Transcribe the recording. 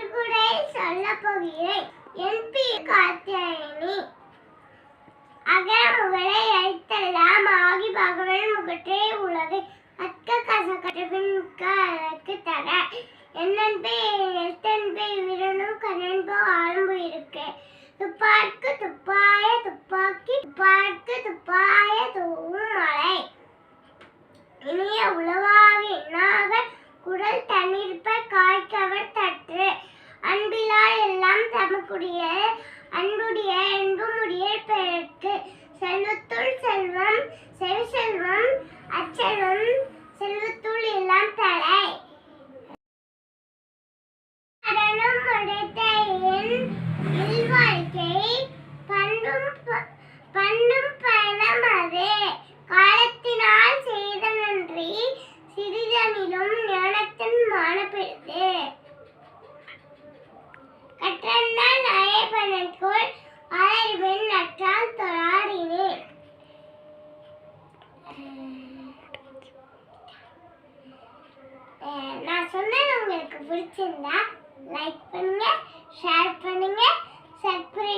சிறுகுடை சொல்ல போகிறேன். என் காத்தியாயினி அகர அழித்தெல்லாம் ஆகி பகவன் முகற்றே உலகு. அக்க கசக்கற்ற பின்க அதற்கு தர. என்னன்பே எழுத்தன்பே விரணும் கண்ணன்போ ஆரம்பு இருக்கு துப்பாக்கு துப்பாய துப்பாக்கி துப்பாக்கு துப்பாய தூவும் மலை இனிய உளவாக என்னாக அன்புடைய அன்புடைய என்புமுடைய பெருக்கு செல்வத்துள் செல்வம் செவி செல்வம் அச்செல்வம் செல்வத்துள் எல்லாம் தலை கடனும் உடைத்த என் இல்வாழ்க்கை பண்பும் ப- நான் சொன்னது உங்களுக்கு பிடிச்சிருந்தா லைக் பண்ணுங்க ஷேர் பண்ணுங்க சப்ஸ்கிரைப்